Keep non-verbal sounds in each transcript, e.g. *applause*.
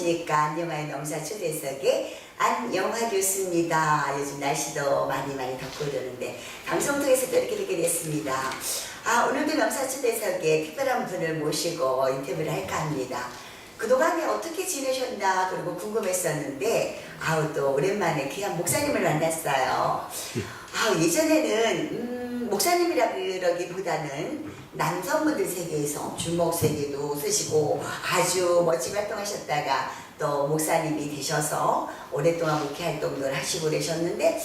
안녕하십니까. 안녕하의 명사 초대석의 안영화 교수입니다. 요즘 날씨도 많이 많이 덥고 그러는데 방송 통해서 또 이렇게 되게 됐습니다. 아, 오늘도 명사 초대석에 특별한 분을 모시고 인터뷰를 할까 합니다. 그동안에 어떻게 지내셨나 그리고 궁금했었는데 아우 또 오랜만에 귀한 목사님을 만났어요. 아 예전에는 음, 목사님이라 그러기보다는 남성분들 세계에서 주목 세계도 쓰시고 아주 멋진 활동하셨다가 또 목사님이 되셔서 오랫동안 목회 활동을 하시고 계셨는데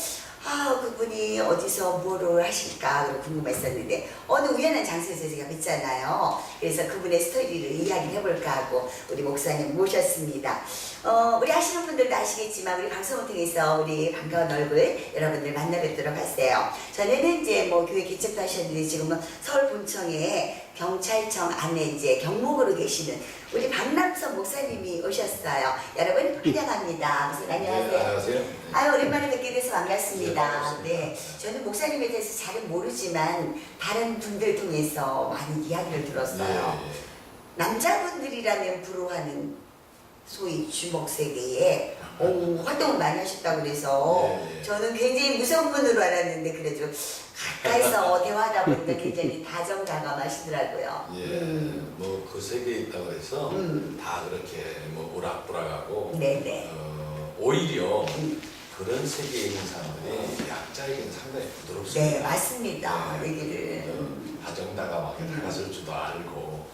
아 그분이 어디서 뭐를 하실까 궁금했었는데 어느 우연한 장소에서 제가 뵀잖아요. 그래서 그분의 스토리를 이야기를 해볼까 하고 우리 목사님 모셨습니다. 어, 우리 아시는 분들도 아시겠지만 우리 방송을 통해서 우리 반가운 얼굴 여러분들 만나 뵙도록 하세요. 전에는 이제 뭐 교회 개척도 하셨는데 지금은 서울 본청에 경찰청 안에 이제 경목으로 계시는 우리 박남선 목사님이 오셨어요. 여러분 환영합니다. 목사님 안녕하세요. 네, 안녕하세요. 아유 오랜만에 뵙게 돼서 반갑습니다. 네, 반갑습니다. 네, 저는 목사님에 대해서 잘은 모르지만 다른 분들 통해서 많이 이야기를 들었어요. 예, 예. 남자분들이라면 부러워하는 소위 주먹 세계에 오, 활동을 많이 하셨다고 그래서 예, 예. 저는 굉장히 무서운 분으로 알았는데 그래도 가까이서 대화하다 보니까 굉장히 다정다감하시더라고요. 예, 음. 뭐그 세계에 있다고 해서 음. 다 그렇게 뭐 오락부락하고 네네. 어, 오히려 음. 그런 세계에 있는 사람들이 약자에게는 상당히 부드럽습니다. 네, 맞습니다. 네. 얘기를. 음. 다정다감하게 음. 다가설 줄도 알고.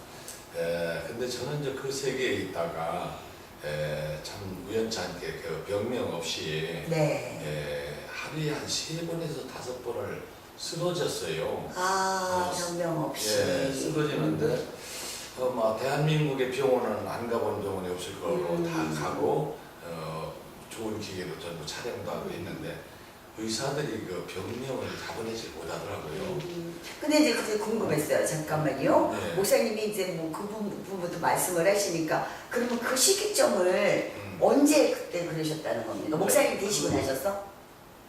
에, 근데 저는 이제 그 세계에 있다가 에, 참 우연찮게 그 병명 없이 네. 에, 하루에 한 세 번에서 다섯 번을 쓰러졌어요. 아, 어, 변명 없이. 예, 쓰러지는데 어, 뭐 대한민국의 병원은 안 가본 병원이 없을 거고 음. 다 가고 어, 좋은 기계도 전부 촬영도 하고 있는데 의사들이 그 병명을 잡아내지 못하더라고요. 음, 근데 이제 그게 궁금했어요. 잠깐만요. 네. 목사님이 이제 뭐 그 부분부터 말씀을 하시니까 그러면 그 시기점을 음. 언제 그때 그러셨다는 겁니까? 목사님 되시고 음. 나셨어?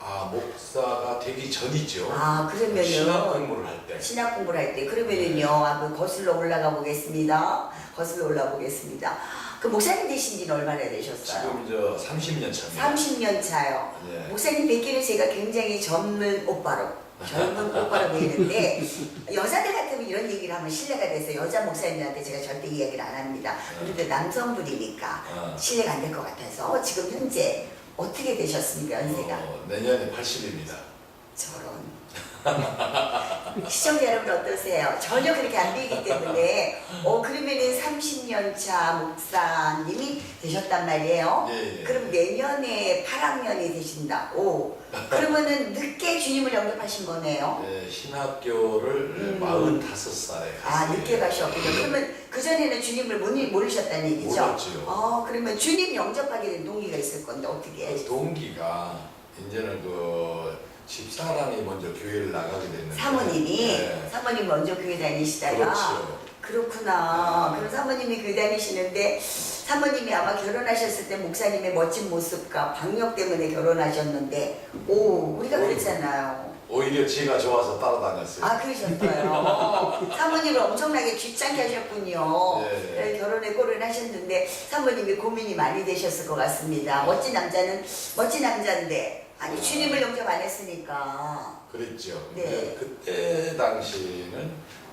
아 목사가 되기 전이죠. 아 그러면요. 신학 공부를 할 때. 신학 공부를 할 때 그러면은요. 한번 거슬러 올라가 보겠습니다. 거슬러 올라 보겠습니다. 그 목사님 되신 지는 얼마나 되셨어요? 지금 저 30년 차입니다. 30년 차요. 예. 목사님 뵙기는 제가 굉장히 젊은 오빠로 젊은 *laughs* 오빠로 보이는데 여자들 같으면 이런 얘기를 하면 신뢰가 돼서 여자 목사님한테 제가 절대 이야기를 안 합니다. 그런데 남성분이니까 어, 신뢰가 안 될 것 같아서 지금 현재 어떻게 되셨습니까 연세가? 어, 내년에 80입니다. 저런 *laughs* 시청자 여러분 어떠세요? 전혀 그렇게 안 되기 때문에 어 그러면은 30년 차 목사님이 되셨단 말이에요. 예, 예. 그럼 내년에 8학년이 되신다. 오. *laughs* 그러면은 늦게 주님을 영접하신 거네요. 예, 신학교를 음. 45살에 아 갔어요. 늦게 가셨군요. 그러면 그 전에는 주님을 못 모르셨다는 얘기죠? 몰랐지요. 어 그러면 주님 영접하게 된 동기가 있을 건데 어떻게? 그 동기가 이제는 그 집사람이 먼저 교회를 나가게 됐는데 사모님이 네. 사모님 먼저 교회 다니시다가 그렇죠. 그렇구나. 네. 그럼 사모님이 교회 다니시는데 사모님이 아마 결혼하셨을 때 목사님의 멋진 모습과 박력 때문에 결혼하셨는데 오 우리가 오. 그랬잖아요. 오히려 지가 좋아서 따라다녔어요. 아 그러셨어요. 사모님을 엄청나게 귀찮게 하셨군요. 네. 그래서 결혼에 꼴을 하셨는데 사모님이 고민이 많이 되셨을 것 같습니다. 멋진 남자는 멋진 남자인데 아니 주님을 영접 안 했으니까. 그랬죠. 네. 근데 그때 당시에는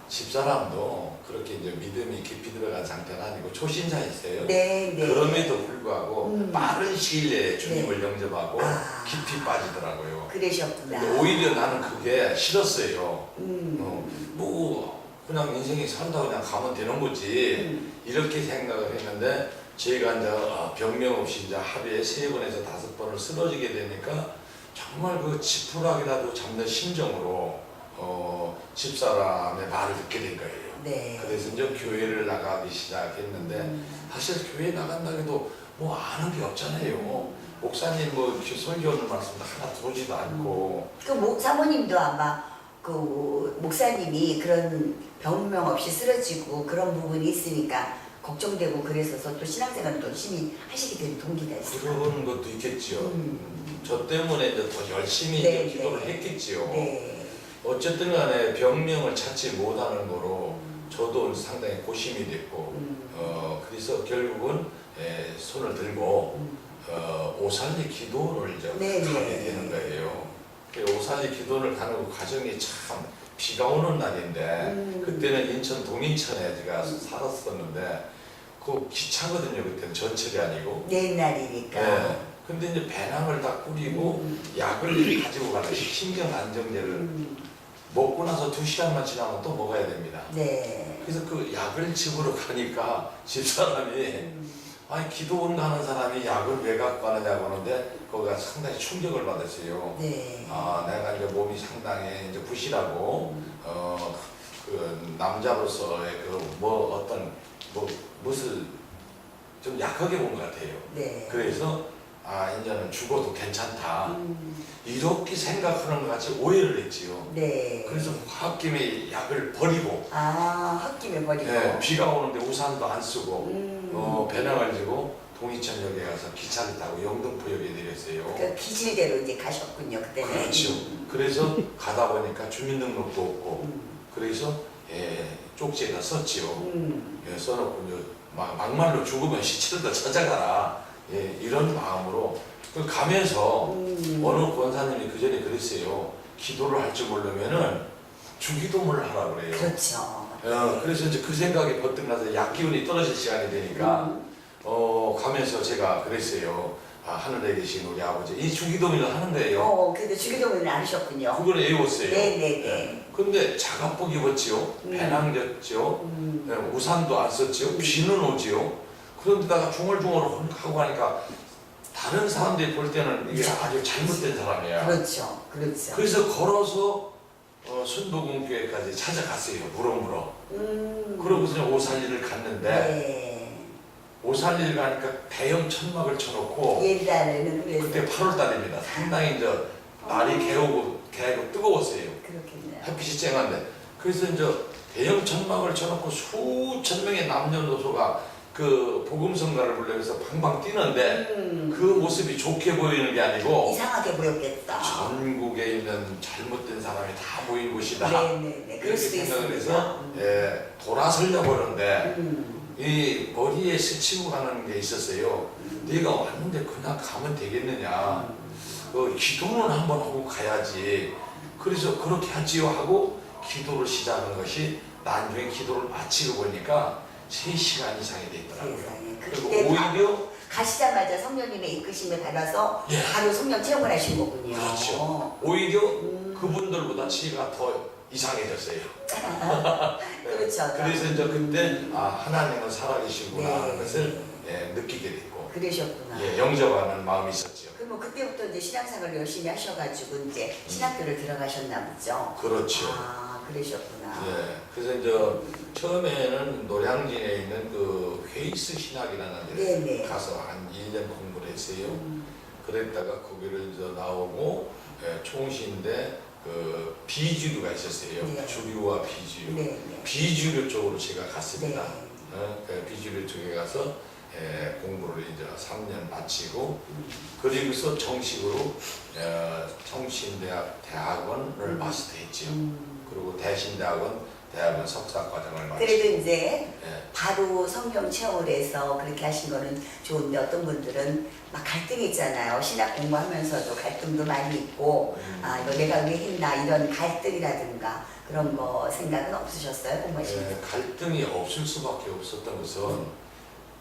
집사람도 그렇게 이제 믿음이 깊이 들어간 상태는 아니고 초신자였어요. 네, 네. 그럼에도 불구하고 음. 빠른 시일 내에 주님을 영접하고 아. 깊이 빠지더라고요. 그러셨구나. 근데 오히려 나는 그게 싫었어요. 음. 어, 뭐 그냥 인생이 산다 그냥 가면 되는 거지 음. 이렇게 생각을 했는데 제가 이제 아, 병명 없이 이제 하루에 세 번에서 다섯 번을 쓰러지게 되니까 정말 그 지푸라기라도 잡는 심정으로 어, 집사람의 말을 듣게 된 거예요. 네. 그래서 이제 교회를 나가기 시작했는데 음. 사실 교회 나간다 해도 뭐 아는 게 없잖아요. 목사님 뭐 이렇게 설교하는 말씀도 하나 들어오지도 않고 그 목, 사모님도 아마 그 목사님이 그런 병명 없이 쓰러지고 그런 부분이 있으니까 걱정되고 그래서 또 신앙생활을 더 열심히 하시게 된 동기가 있어요. 그런 것도 있겠지요. 음. 저 때문에 이제 더 열심히 네, 이제 기도를 네. 했겠지요. 네. 어쨌든 간에 병명을 찾지 못하는 거로 저도 상당히 고심이 됐고 음. 어 그래서 결국은 에, 손을 들고 음. 어, 오살리 기도를 이제 네, 가게 네. 되는 거예요. 그 오살리 기도를 가는 그 과정이 참 비가 오는 날인데 음. 그때는 인천 동인천에 제가 살았었는데 그 기차거든요. 그때는 전철이 아니고. 옛날이니까. 네. 근데 이제 배낭을 다 꾸리고 음. 약을 가지고 가는 신경 안정제를 음. 먹고 나서 두 시간만 지나면 또 먹어야 됩니다. 네. 그래서 그 약을 집으러 가니까 집 사람이 음. 아니 기도원 가는 사람이 약을 왜 갖고 가느냐고 하는데 거기가 상당히 충격을 받았어요. 네. 아 내가 이제 몸이 상당히 이제 부실하고 음. 어그 남자로서의 그 뭐 어떤 뭐 무엇을 좀 약하게 본 것 같아요. 네. 그래서 아 이제는 죽어도 괜찮다 음. 이렇게 생각하는 것 같이 오해를 했지요. 네. 그래서 홧김에 약을 버리고 아, 홧김에 버리고. 네, 비가 오는데 우산도 안 쓰고 음. 어, 배낭을 지고 동이천역에 가서 기차를 타고 영등포역에 내렸어요. 그 기질대로 이제 가셨군요, 그때는. 그렇죠. 그래서 가다 보니까 주민등록도 없고 음. 그래서 예, 쪽지에다 썼지요. 음. 예, 써놓고 막, 막말로 죽으면 시체를 더 찾아가라. 예, 이런 마음으로 그 가면서 음. 어느 권사님이 그 전에 그랬어요. 기도를 할 줄 모르면은 주기도문을 하라 그래요. 그렇죠. 어, 그래서 이제 그 생각이 버뜩 나서 약 기운이 떨어질 시간이 되니까 음. 어, 가면서 제가 그랬어요. 아, 하늘에 계신 우리 아버지. 이 주기도문을 하는 거예요. 어, 근데 주기도문을 안 하셨군요. 그걸 외웠어요. 네네네. 근데 자갑복 입었지요. 음. 배낭 졌지요. 음. 네, 우산도 안 썼지요. 비는 오지요. 그런데다가 중얼중얼 하고 하니까 다른 사람들이 볼 때는 이게 아주 잘못된 사람이야. 그렇죠. 그렇죠. 그래서 걸어서 어, 순도공교회까지 찾아갔어요. 물어물어. 음. 그러고서 오살리를 갔는데 네. 오살리를 가니까 대형 천막을 쳐놓고 옛날에는 왜 그때 8월 달입니다. 상당히 이제 날이 개우고 개고 뜨거웠어요. 그렇겠네요. 햇빛이 쨍한데 그래서 이제 대형 천막을 쳐놓고 수천 명의 남녀노소가 그 복음성가를 부르면서 방방 뛰는데 음. 그 모습이 좋게 보이는 게 아니고 이상하게 보였겠다. 전국에 있는 잘못된 사람이 다 모인 곳이다. 네네네. 그럴 이렇게 수도 생각을 있습니다. 해서 예, 돌아서려고 하는데 음. 이 머리에 스치고 가는 게 있었어요. 네가 왔는데 그냥 가면 되겠느냐. 그 기도는 한번 하고 가야지. 그래서 그렇게 하지요 하고 기도를 시작한 것이 나중에 기도를 마치고 보니까 3시간 이상이 됐더라고요. 세상에. 그리고 그때 오히려 가시자마자 성령님의 이끄심을 받아서 예. 바로 성령 체험을 하신 거군요. 그렇죠. 오히려 음. 그분들보다 지가 더 이상해졌어요. *laughs* 그렇죠. 그래서 이제 그때 아 하나님은 살아계시구나 네. 하는 것을 예, 느끼게 됐고 그러셨구나. 예, 영접하는 마음이 있었죠. 그러면 그때부터 이제 신앙생활을 열심히 하셔가지고 이제 신학교를 들어가셨나 보죠. 그렇죠. 아, 그러셨구나. 예, 그래서 이제 처음에는 노량진에 있는 그 회이스 신학이라는 데 네네. 가서 한 1년 공부를 했어요. 음, 그랬다가 거기를 이제 나오고 예, 총시인데 그 비주류가 있었어요. 네. 주류와 비주류. 네, 네. 비주류 쪽으로 제가 네. 갔습니다. 어, 그 비주류 쪽에 가서 예, 공부를 이제 3년 마치고 음, 그리고서 정식으로 어, 정신대학 대학원을 음. 마스터했죠. 음. 그리고 대신대학원 대학원 석사 과정을 마치고 그래도 이제 예, 바로 성경 체험을 해서 그렇게 하신 거는 좋은데 어떤 분들은 막 갈등이 있잖아요. 신학 공부하면서도 갈등도 많이 있고 음, 아 이거 내가 왜 했나 이런 갈등이라든가 그런 거 생각은 없으셨어요 공부하시면서? 예, 갈등이 없을 수밖에 없었던 것은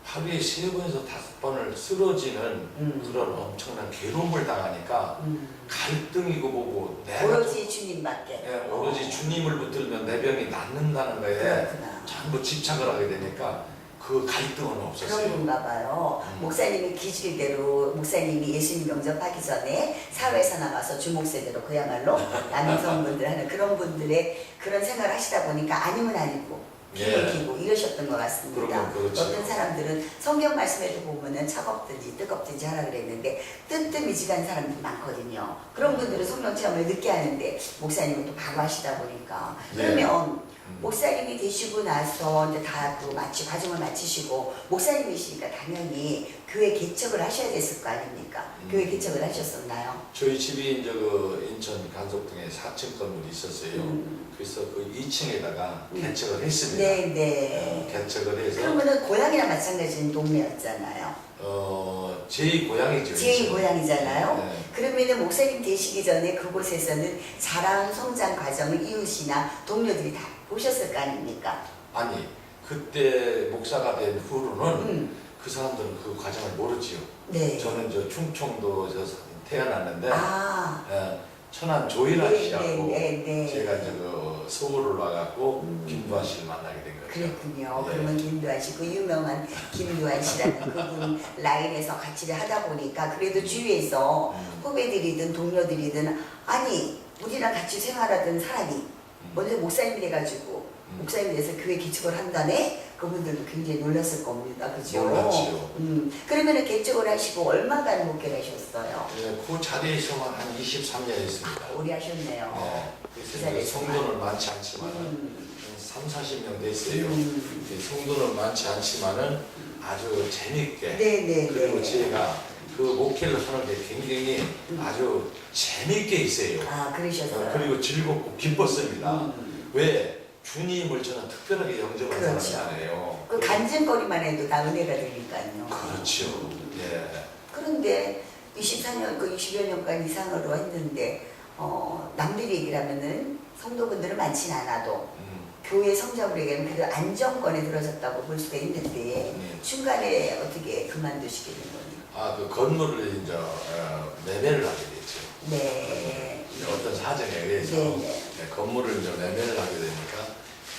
하루에 세 번에서 다섯 번을 쓰러지는 음. 그런 엄청난 괴로움을 당하니까 음. 갈등이고 뭐고 내가 오로지 주님밖에. 예, 오로지 주님을 붙들면 내 병이 낫는다는 거에 그렇구나. 전부 집착을 하게 되니까 그 갈등은 그런 없었어요. 건가 봐요. 음. 목사님이 기질대로 목사님이 예수님 영접하기 전에 사회에서 나가서 주목세대로 그야말로 *laughs* 남성분들 하는 그런 분들의 그런 생각을 하시다 보니까 아니면 아니고 예. 기고 이러셨던 것 같습니다. 어떤 사람들은 성경 말씀에도 보면은 차갑든지 뜨겁든지 하라 그랬는데 뜨뜻미지간 사람들이 많거든요. 그런 분들은 성령 체험을 늦게 하는데 목사님은 또 바로 하시다 보니까 네. 그러면 음. 목사님이 되시고 나서 이제 다그 마치 과정을 마치시고 목사님이시니까 당연히 교회 개척을 하셔야 됐을 거 아닙니까? 음. 교회 개척을 하셨었나요? 저희 집이 이제 그 인천 간석동에 4층 건물이 있었어요. 음. 그래서 그 2층에다가 음. 개척을 했습니다. 네, 어, 네. 개척을 해서 그러면은 고향이랑 마찬가지인 동네였잖아요. 어, 제 고향이죠. 제. 고향이잖아요. 네. 그러면은 목사님 되시기 전에 그곳에서는 자라온 성장 과정을 이웃이나 동료들이 다 보셨을 거 아닙니까? 아니 그때 목사가 된 후로는 음, 그 사람들은 그 과정을 모르지요. 네. 저는 저 충청도 저 태어났는데 아, 예, 천안 조일아 네, 씨하고 네, 네, 네. 제가 이제 그 서울을 와갖고 음. 김두한 씨를 만나게 된 거죠. 그랬군요. 네. 그러면 김두한 씨, 그 유명한 김두한 씨라는 그분 *laughs* 라인에서 같이 하다 보니까 그래도 주위에서 음. 후배들이든 동료들이든 아니 우리랑 같이 생활하던 사람이 음. 먼저 목사님이 돼가지고 음. 목사님이 돼서 교회 개척을 한다네? 그분들도 굉장히 놀랐을 겁니다. 그죠? 놀랐지요. 음, 그러면 개척을 하시고 얼마간 목회를 하셨어요? 예, 그 자리에서만 한 23년 했습니다. 오래 하셨네요. 네. 그 이제. 성도는 많지 않지만 음, 3, 40년 됐어요. 음. 이 성도는 많지 않지만은 아주 재밌게 네네. 그리고 제가 그 목회를 하는 게 굉장히 음. 아주 재밌게 있어요. 아, 그러셨어요. 어, 그리고 즐겁고 기뻤습니다. 음. 왜 주님을 저는 특별하게 영접한 그렇죠. 사람이잖아요. 그 간증거리만 해도 다 은혜가 되니까요. 그렇죠. 예. 그런데 24년, 그 20여 년간 이상으로 했는데, 어, 남들이 얘기를 하면은 성도분들은 많진 않아도 음, 교회 성장으로 얘기하면 그래도 안정권에 들어섰다고 볼 수가 있는데, 음. 중간에 어떻게 그만두시게 된 거예요? 아, 그 건물을 이제 어, 매매를 하게 됐죠. 네. 이제 어떤 사정에 의해서 네 네. 네, 건물을 이제 매매를 하게 되니까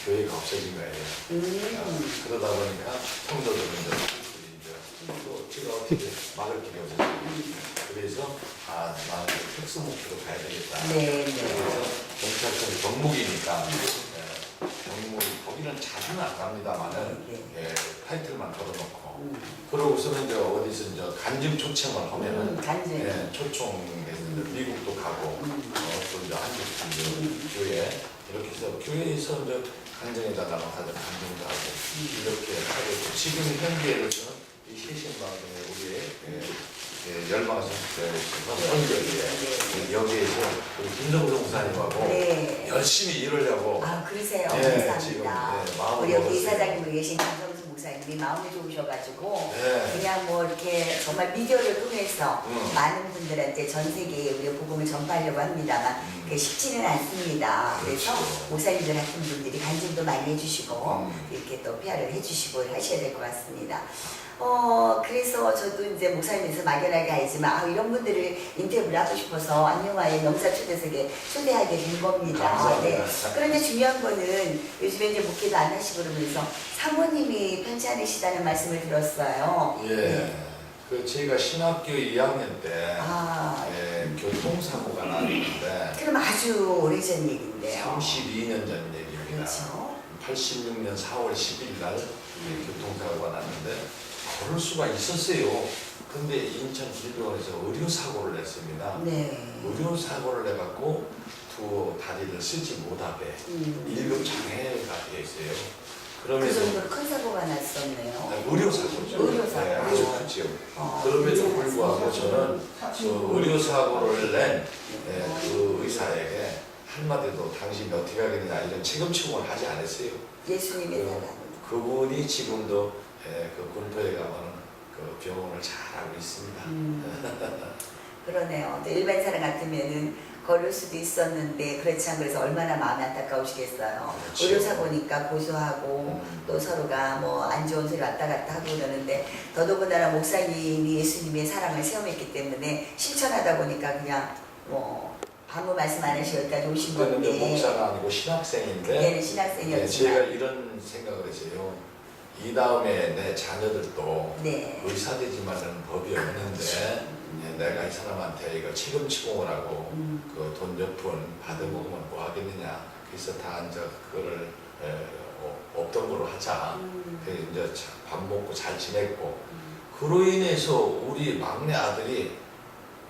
교회가 없어진 거예요. 음. 아, 그러다 보니까 성도들은 이제 이제 또 제가 어떻게 막을 길이 없었어요. 그래서 아 나는 특수 목표로 가야 되겠다. 네, 그래서 네. 경찰청 경무기니까 예, 경무 자주는 안 갑니다만은 네. 예, 타이틀만 걸어놓고 음. 그러고서는 이제 어디서 이제 간증 초청을 하면은 음, 간증. 예, 초청해서 이제 미국도 가고 음. 어, 또 이제 한국 분들 음. 교회 이렇게 해서 교회에서 이제 간증에다가 가서 간증도 하고 음. 이렇게 하고 있고 지금 현재로서는 이 세신 방송에 우리의 예, 예, 열방선 선교에 여기에서 우리 김정수 목사님하고 네. 열심히 일을 하고 아, 그러세요. 예, 감사합니다. 예, 마음을 우리 여기 먹었어요. 이사장님으로 계신 김성수 목사님이 마음이 좋으셔가지고 네. 그냥 뭐 이렇게 정말 미디어를 통해서 음. 많은 분들한테 전 세계에 우리 복음을 전파하려고 합니다만 음. 그게 쉽지는 않습니다. 그래서 그렇죠. 목사님들 같은 분들이 간증도 많이 해주시고 음. 이렇게 또 PR을 해주시고 하셔야 될 것 같습니다. 어 그래서 저도 이제 목사님에서 막연하게 알지만 아, 이런 분들을 인터뷰를 하고 싶어서 안녕화의 명사 초대석에 초대하게 된 겁니다. 감사합니다. 네. 그런데 중요한 거는 요즘에 이제 목회도 안 하시고 그러면서 사모님이 편치 않으시다는 말씀을 들었어요. 네. 예. 그 제가 신학교 2학년 때 아, 예, 교통사고가 났는데 그럼 아주 오래전 얘기인데요. 32년 전 얘기입니다. 그렇죠. 86년 4월 10일 날이 교통사고가 났는데 걸을 수가 있었어요. 근데 인천 길병원에서 의료 사고를 냈습니다. 네. 의료 사고를 내갖고 두 다리를 쓰지 못하게 음. 1급 장애가 되어 있어요. 그 그러면서 정도로 큰 사고가 났었네요. 네, 의료 사고죠. 의료사고. 네, 아주 크죠. 어, 그럼에도. 불구하고 저는 그 의료 사고를 낸그 의사에게 한마디도 당신이 어떻게 하겠느냐 이런 책임 추궁을 하지 않았어요. 예수님의 사랑. 그, 그분이 지금도 예, 그 군포에 가면 그 병원을 잘 알고 있습니다. 음, *laughs* 그러네요. 또 일반 사람 같으면은 걸을 수도 있었는데 그렇지 않고 그래서 얼마나 마음이 안타까우시겠어요. 그렇죠. 의료사고니까 고소하고 음. 또 서로가 뭐 안 좋은 소리 왔다 갔다 하고 그러는데 더더군다나 목사님이 예수님의 사랑을 체험했기 때문에 실천하다 보니까 그냥 뭐 아무 말씀 안 하시고 여기까지 오신 건데 목사가 아니고 신학생인데 예, 신학생이었지만 제가 이런 생각을 했어요. 이 다음에 내 자녀들도 네. 의사 되지만은 법이 없는데 예, 내가 이 사람한테 이거 책임 치공을 하고 음. 그돈 몇푼 받아먹으면 뭐 하겠느냐. 그래서 다 이제 그거를 에, 어, 없던 걸로 하자. 음. 그래서 이제 자- 밥 먹고 잘 지냈고 그로 인해서 우리 막내 아들이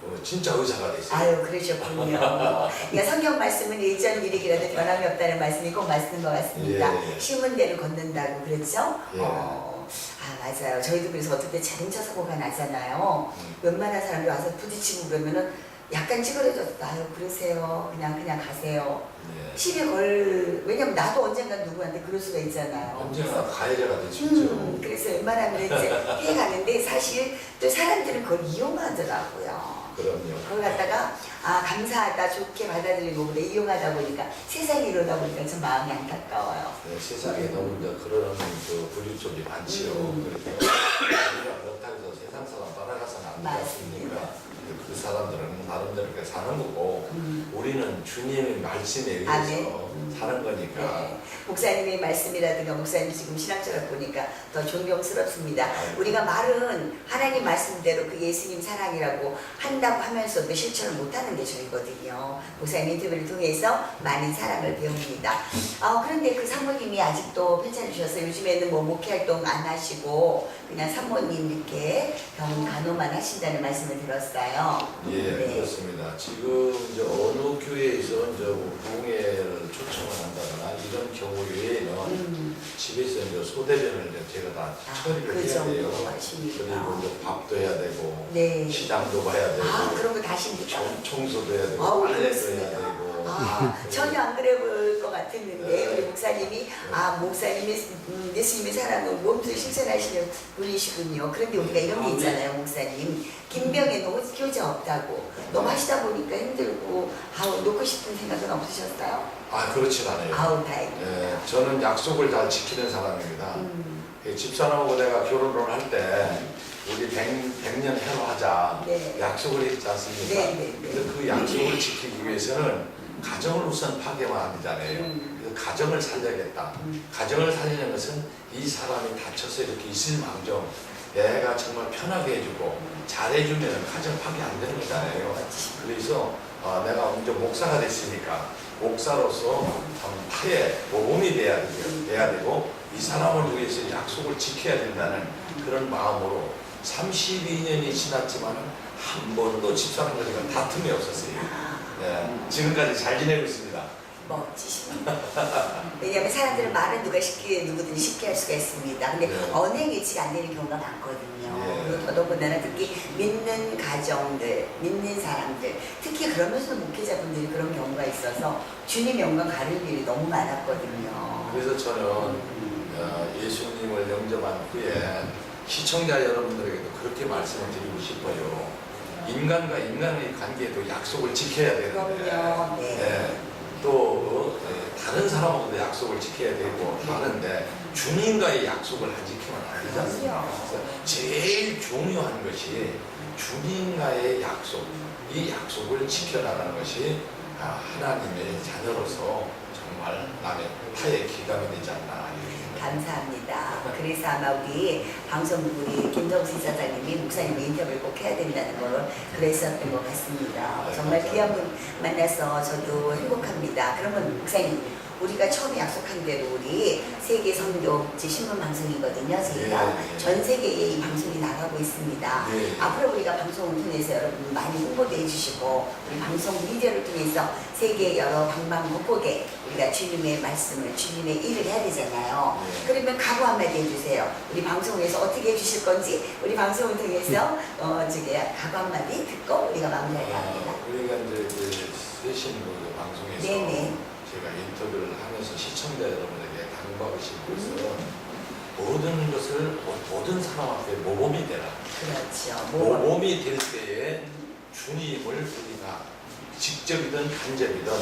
어, 진짜 의사가 됐어요. 아유 그러셨군요. *laughs* 그러니까 성경 말씀은 일전 일이기라도 변함이 없다는 말씀이 꼭 맞는 것 같습니다. 예, 예. 심은 대로 걷는다고 그랬죠? 예. 어, 아 맞아요. 저희도 그래서 어떨 때 자동차 사고가 나잖아요. 음. 웬만한 사람들이 와서 부딪히고 그러면은 약간 찌그러져서 아유 그러세요. 그냥 그냥 가세요. 예. 시비 걸 왜냐면 나도 언젠가 누구한테 그럴 수가 있잖아요. 언제나 가해자가 될수 음. 그래서 웬만하면 이제 피해가는데 사실 또 사람들은 그걸 이용하더라고요. 그럼요. 그걸 갖다가 아 감사하다 좋게 받아들이고 그래 이용하다 보니까 세상이 이러다 보니까 좀 마음이 안타까워요. 네, 세상에 너무 이제 그런 그 불일족이 많지요. 음. 그래서 우리가 그렇다고 해서 세상 사람 따라가서는 안 맞습니다. 않습니까? 그 사람들은 나름대로 그렇게 사는 거고 음. 우리는 주님의 말씀에 의해서 아, 네. 음. 사는 거니까 네. 목사님의 말씀이라든가 목사님 지금 신앙적으로 보니까 더 존경스럽습니다. 아이고. 우리가 말은 하나님 말씀대로 그 예수님 사랑이라고 한다고 하면서도 실천을 못하는 게 저희거든요. 목사님 인터뷰를 통해서 많은 사랑을 배웁니다. 아, 그런데 그 사모님이 아직도 편찮으셔서 요즘에는 뭐 목회활동 안 하시고 그냥 사모님 이렇게 병 간호만 하신다는 말씀을 들었어요. 예 네. 그렇습니다. 지금 이제 어느 교회에서 이제 부흥회를 초청을 한다거나 이런 경우 외에는 음, 집에서 이제 소대변을 이제 제가 다 아, 처리를 그 해야 정도 돼요. 하시니까. 그리고 이제 밥도 해야 되고 네. 시장도 봐야 되고 아, 그런 거 다십니까? 청, 청소도 해야 되고 아우, 빨래도 해야 그렇습니다. 되고 아, 전혀 안 그래 볼것 같았는데 네. 우리 목사님이 아 목사님이 음, 예수님의 사랑을 몸소 실천하시는 분이시군요. 그런데 우리가 이런 게 있잖아요, 목사님. 김병에는 옷 교자 없다고 너무 하시다 보니까 힘들고 아우 놓고 싶은 생각은 없으셨어요? 아 그렇진 않아요. 아우 다행이다. 예, 저는 약속을 잘 지키는 사람입니다. 음, 예, 집사람하고 내가 결혼을 할 때 우리 100, 년 해로 하자 네. 약속을 했지 않습니까? 네, 네, 네. 그래서 그 약속을 지키기 위해서는 가정을 우선 파괴만 안 되잖아요. 음. 그래서 가정을 살려야겠다. 음. 가정을 살리는 것은 이 사람이 다쳐서 이렇게 있을 망정 내가 정말 편하게 해주고 잘해주면 가정 파괴 안 되는 거잖아요. 그래서 어, 내가 이제 목사가 됐으니까 목사로서 참 타의 모범이 돼야, 되고, 돼야 되고 이 사람을 위해서 약속을 지켜야 된다는 그런 마음으로 32년이 지났지만 한 번도 집사람과 제가 다툼이 없었어요. 아, 네, 지금까지 잘 지내고 있습니다. 멋지십니다. 왜냐하면 사람들은 말은 누가 쉽게 누구든지 쉽게 할 수가 있습니다. 근데 네. 언행 일치가 안 되는 경우가 많거든요. 네. 그리고 더더군다나 특히 믿는 가정들, 믿는 사람들, 특히 그러면서도 목회자분들이 그런 경우가 있어서 주님 영광 가릴 일이 너무 많았거든요. 그래서 저는 어, 예수님을 영접한 후에 시청자 여러분들에게도 그렇게 말씀을 드리고 싶어요. 인간과 인간의 관계에도 약속을 지켜야 되는데 그럼요. 네. 예, 또 어, 예, 다른 사람하고도 약속을 지켜야 되고 하는데 주님과의 약속을 안 지키면 안 되지 않습니까? 그래서 제일 중요한 것이 주님과의 약속, 이 약속을 지켜나가는 것이 아, 하나님의 자녀로서 정말 남의 타의 기감이 되지 않나. 감사합니다. 그래서 아마 우리 방송국 우리 김정수 사장님이 목사님 인터뷰를 꼭 해야 된다는 걸 그랬었던 것 같습니다. 네, 정말. 귀한 분 만나서 저도 행복합니다. 그러면 목사님 우리가 처음에 약속한 대로 우리 세계 선교지 신문 방송이거든요. 저희가 예, 예. 전 세계에 이 방송이 나가고 있습니다. 예. 앞으로 우리가 방송을 통해서 여러분 많이 홍보도 해주시고 우리 방송 미디어를 통해서 세계 여러 방방곡곡에 우리가 주님의 말씀을 주님의 일을 해야 되잖아요. 예. 그러면 각오 한마디 해주세요. 우리 방송에서 어떻게 해주실 건지 우리 방송을 통해서 어 저기 각오 한마디 듣고 우리가 마무리할까 합니다. 어, 우리가 이제 그 세신 그 방송에서 네네. 인터뷰를 하면서 시청자 여러분에게 당부하고 싶은 것은 모든 것을 모든 사람 앞에 모범이 되라. 그렇죠. 뭐 모범이 될 때에 주님을 우리가 직접이든 간접이든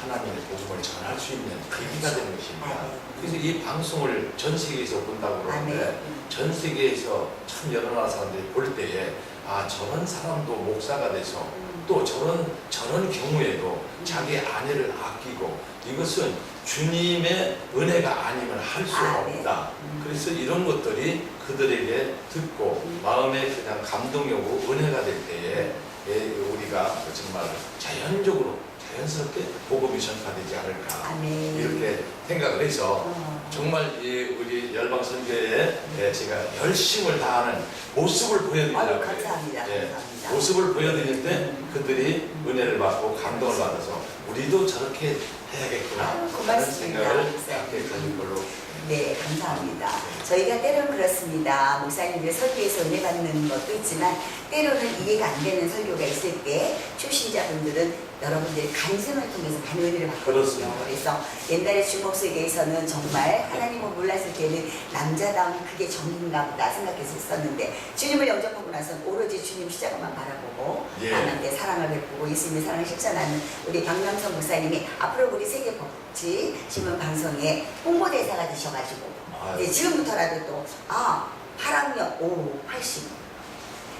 하나님의 복음을 전할 수 있는 계기가 되는 것입니다. 아멘. 그래서 이 방송을 전 세계에서 본다고 그러는데 아멘. 전 세계에서 참 여러 나라 사람들이 볼 때에 아 저런 사람도 목사가 돼서 또 저런 저런 경우에도 자기 아내를 아끼고 이것은 주님의 은혜가 아니면 할 수가 아멘. 없다. 음. 그래서 이런 것들이 그들에게 듣고 음. 마음에 그냥 감동이 오고 은혜가 될 때에 예, 우리가 정말 자연적으로 자연스럽게 복음이 전파되지 않을까. 이렇게 생각을 해서 어. 정말 이 우리 열방 선교에 예, 제가 열심을 다하는 모습을 보여드리려고 감사합니다. 예. 감사합니다. 모습을 보여드릴 때 그들이 은혜를 받고 감동을 받아서 우리도 저렇게 해야겠구나 하는 고맙습니다. 생각을. 갖게 가진 걸로 네, 감사합니다. 저희가 때로는 그렇습니다. 목사님들 설교에서 은혜 받는 것도 있지만 때로는 이해가 안 되는 설교가 있을 때 출신자분들은 여러분들이 간증을 통해서 많은 은혜를 받거든요. 그렇습니다. 그래서 옛날에 주목세계에서는 정말 하나님을 몰랐을 때는 남자다운 그게 정인가 보다 생각했었는데 주님을 영접하고 나서는 오로지 주님 십자가만 바라보고 예. 하나님께 사랑을 베푸고 예수님의 사랑을 실천하는 우리 박남선 목사님이 앞으로 우리 세계 법치 신문 방송의 홍보대사가 되셔가지고. 이제 지금부터라도 또 아 8학년 오 80.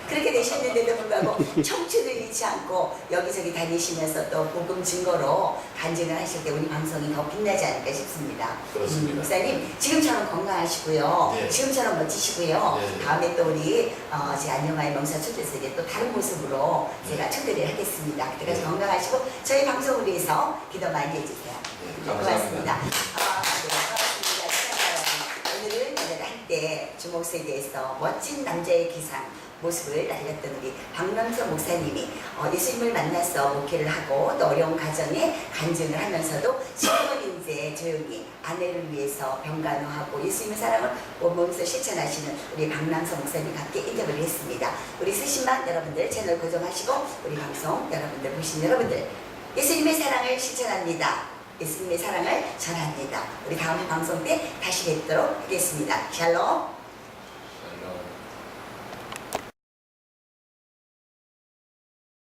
그렇게 되셨는데도 불구하고 청춘을 잃지 않고 여기저기 다니시면서 또 복음 증거로 간증을 하실 때 우리 방송이 더 빛나지 않을까 싶습니다. 그렇습니다. 음, 목사님 지금처럼 건강하시고요. 네. 지금처럼 멋지시고요. 네. 다음에 또 우리 어, 제 안녕하의 명사 초대석에 또 다른 모습으로 제가 초대를 하겠습니다. 그때까지 네. 건강하시고 저희 방송을 위해서 기도 많이 해주세요. 네, 고맙습니다. 감사합니다. 아, 네, 고맙습니다. 시청자 여러분. 오늘은 오늘 한때 주목세계에서 멋진 남자의 기상 모습을 날렸던 우리 박명서 목사님이 어, 예수님을 만나서 목회를 하고 또 어려운 가정에 간증을 하면서도 지금은 이제 조용히 아내를 위해서 병간호하고 예수님의 사랑을 온몸에서 실천하시는 우리 박남서 목사님과 함께 인터뷰를 했습니다. 우리 스신만 여러분들 채널 고정하시고 우리 방송 여러분들 보신 여러분들 예수님의 사랑을 실천합니다. 예수님의 사랑을 전합니다. 우리 다음 방송 때 다시 뵙도록 하겠습니다. 샬롬.